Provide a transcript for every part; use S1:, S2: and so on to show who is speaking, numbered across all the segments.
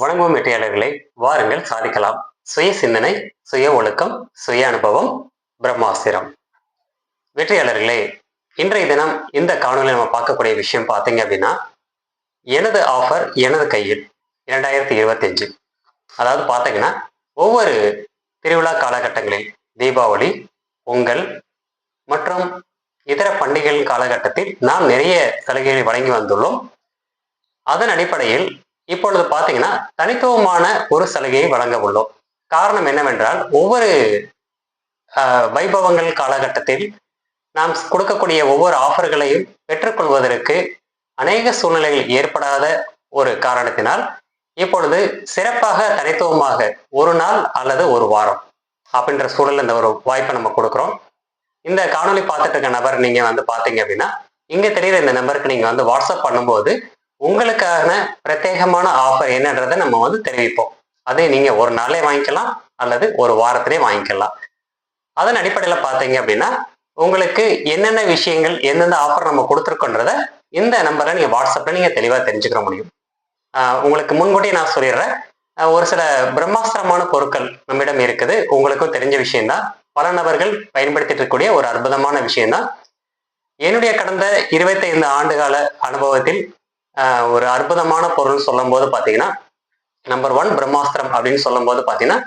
S1: வணங்கும் வெற்றியாளர்களை வாருங்கள் சாதிக்கலாம். சுய சிந்தனை சுய ஒழுக்கம் சுய அனுபவம் பிரம்மாஸ்திரம். வெற்றியாளர்களே இன்றைய தினம் இந்த காணொலியில் நம்ம பார்க்கக்கூடிய விஷயம் பார்த்தீங்க அப்படின்னா எனது ஆஃபர் எனது கையில் இரண்டாயிரத்தி இருபத்தஞ்சு அதாவது பார்த்தீங்கன்னா ஒவ்வொரு திருவிழா காலகட்டங்களில் தீபாவளி பொங்கல் மற்றும் இதர பண்டிகைகள் காலகட்டத்தில் நாம் நிறைய சலுகைகளை வழங்கி வந்துள்ளோம். அதன் அடிப்படையில் இப்பொழுது பார்த்தீங்கன்னா தனித்துவமான ஒரு சலுகையை வழங்க உள்ளோம். காரணம் என்னவென்றால் ஒவ்வொரு வைபவங்கள் காலகட்டத்தில் நாம் கொடுக்கக்கூடிய ஒவ்வொரு ஆஃபர்களையும் பெற்றுக்கொள்வதற்கு அநேக சூழ்நிலைகள் ஏற்படாத ஒரு காரணத்தினால் இப்பொழுது சிறப்பாக தனித்துவமாக ஒரு நாள் அல்லது ஒரு வாரம் அப்படின்ற சூழல் இந்த ஒரு வாய்ப்பை நம்ம கொடுக்குறோம். இந்த காணொளி பார்த்துட்டு இருக்க நபர் நீங்க வந்து பார்த்தீங்க அப்படின்னா இங்க தெரியுற இந்த நம்பருக்கு நீங்க வந்து வாட்ஸ்அப் பண்ணும்போது உங்களுக்கான பிரத்யேகமான ஆஃபர் என்னன்றதை நம்ம வந்து தெரிவிப்போம். அதை நீங்க ஒரு நாளே வாங்கிக்கலாம் அல்லது ஒரு வாரத்திலே வாங்கிக்கலாம். அதன் அடிப்படையில் பார்த்தீங்க அப்படின்னா உங்களுக்கு என்னென்ன விஷயங்கள் எந்தெந்த ஆஃபர் நம்ம கொடுத்துருக்கோன்றத இந்த நம்பரை நீங்கள் வாட்ஸ்அப்பில் நீங்கள் தெளிவாக தெரிஞ்சுக்கிற முடியும். உங்களுக்கு முன்கூட்டியே நான் சொல்லிடுறேன். ஒரு சில பிரம்மாஸ்திரமான பொருட்கள் நம்மிடம் இருக்குது. உங்களுக்கும் தெரிஞ்ச விஷயம்தான். பல நபர்கள் பயன்படுத்திட்டு இருக்கக்கூடிய ஒரு அற்புதமான விஷயம்தான். என்னுடைய கடந்த இருபத்தைந்து ஆண்டுகால அனுபவத்தில் ஒரு அற்புதமான பொருள் சொல்லும் போது பார்த்தீங்கன்னா நம்பர் ஒன் பிரம்மாஸ்திரம் அப்படின்னு சொல்லும் போது பார்த்தீங்கன்னா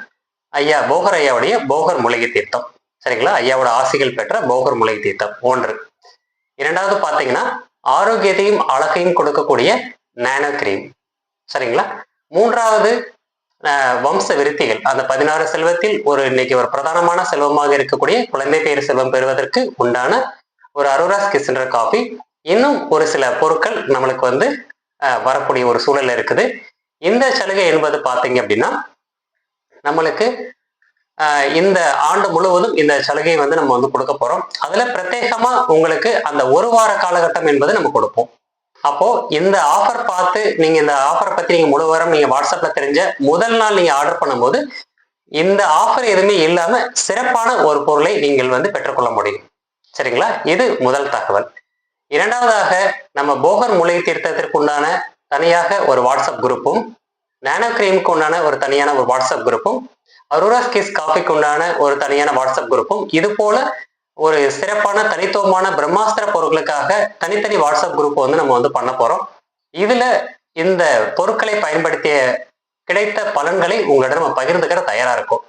S1: ஐயா போகர் ஐயாவுடைய போகர் மூலிகை தீர்த்தம். சரிங்களா? ஐயாவோட ஆசைகள் பெற்ற போகர் மூலிகை தீர்த்தம் ஒன்று. இரண்டாவது பார்த்தீங்கன்னா ஆரோக்கியத்தையும் அழகையும் கொடுக்கக்கூடிய நானோ கிரீம். சரிங்களா? மூன்றாவது வம்ச விருத்திகள். அந்த பதினாறு செல்வத்தில் ஒரு இன்னைக்கு ஒரு பிரதானமான செல்வமாக இருக்கக்கூடிய குழந்தை பேர் செல்வம் பெறுவதற்கு உண்டான ஒரு அரோராஸ் கிசன்டர் காஃபி இன்னும் ஒரு சில பொருட்கள் நம்மளுக்கு வந்து வரக்கூடிய ஒரு சூழல் இருக்குது. இந்த சலுகை என்பது பார்த்தீங்க அப்படின்னா நம்மளுக்கு இந்த ஆண்டு முழுவதும் இந்த சலுகையை வந்து நம்ம வந்து கொடுக்க போறோம். அதுல பிரத்யேகமா உங்களுக்கு அந்த ஒரு வார காலகட்டம் என்பது நம்ம கொடுப்போம். அப்போ இந்த ஆஃபர் பார்த்து நீங்க இந்த ஆஃபரை பத்தி நீங்க முழு வாரம் நீங்க வாட்ஸ்அப்ல தெரிஞ்ச முதல் நாள் நீங்க ஆர்டர் பண்ணும்போது இந்த ஆஃபர் எதுவுமே இல்லாம சிறப்பான ஒரு பொருளை நீங்கள் வந்து பெற்றுக்கொள்ள முடியும். சரிங்களா? இது முதல் தகவல். இரண்டாவதாக நம்ம போகர் மூலிகை தீர்த்தத்திற்கு உண்டான தனியாக ஒரு வாட்ஸ்அப் குரூப்பும் நானோ கிரீமுக்கு உண்டான ஒரு தனியான ஒரு வாட்ஸ்அப் குரூப்பும் அரோராஸ் கிஸ் காஃபிக்கு உண்டான ஒரு தனியான வாட்ஸ்அப் குரூப்பும் இது போல ஒரு சிறப்பான தனித்துவமான பிரம்மாஸ்திர பொருட்களுக்காக தனித்தனி வாட்ஸ்அப் குரூப் வந்து நம்ம வந்து பண்ண போறோம். இதுல இந்த பொருட்களை பயன்படுத்திய கிடைத்த பலன்களை உங்களிடம் நம்ம பகிர்ந்துக்கிற தயாரா இருக்கும்.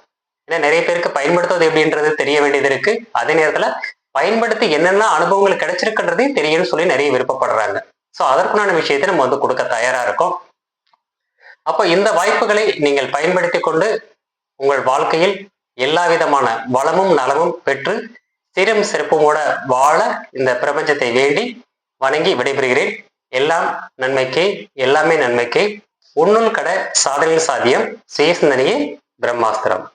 S1: ஏன்னா நிறைய பேருக்கு பயன்படுத்துவது எப்படின்றது தெரிய வேண்டியது இருக்கு. அதே நேரத்துல பயன்படுத்தி என்னென்ன அனுபவங்கள் கிடைச்சிருக்குன்றதையும் தெரியும்னு சொல்லி நிறைய விருப்பப்படுறாங்க. ஸோ அதற்குண்டான விஷயத்தை நம்ம வந்து கொடுக்க தயாரா இருக்கோம். அப்போ இந்த வாய்ப்புகளை நீங்கள் பயன்படுத்தி கொண்டு உங்கள் வாழ்க்கையில் எல்லா விதமான வளமும் நலமும் பெற்று சிறம் சிறப்புமோட வாழ இந்த பிரபஞ்சத்தை வேண்டி வணங்கி விடைபெறுகிறேன். எல்லாம் நன்மைக்கே எல்லாமே நன்மைக்கே. உன்னுள் கட சாதனையில் சாத்தியம் சுயசிந்தனையே பிரம்மாஸ்திரம்.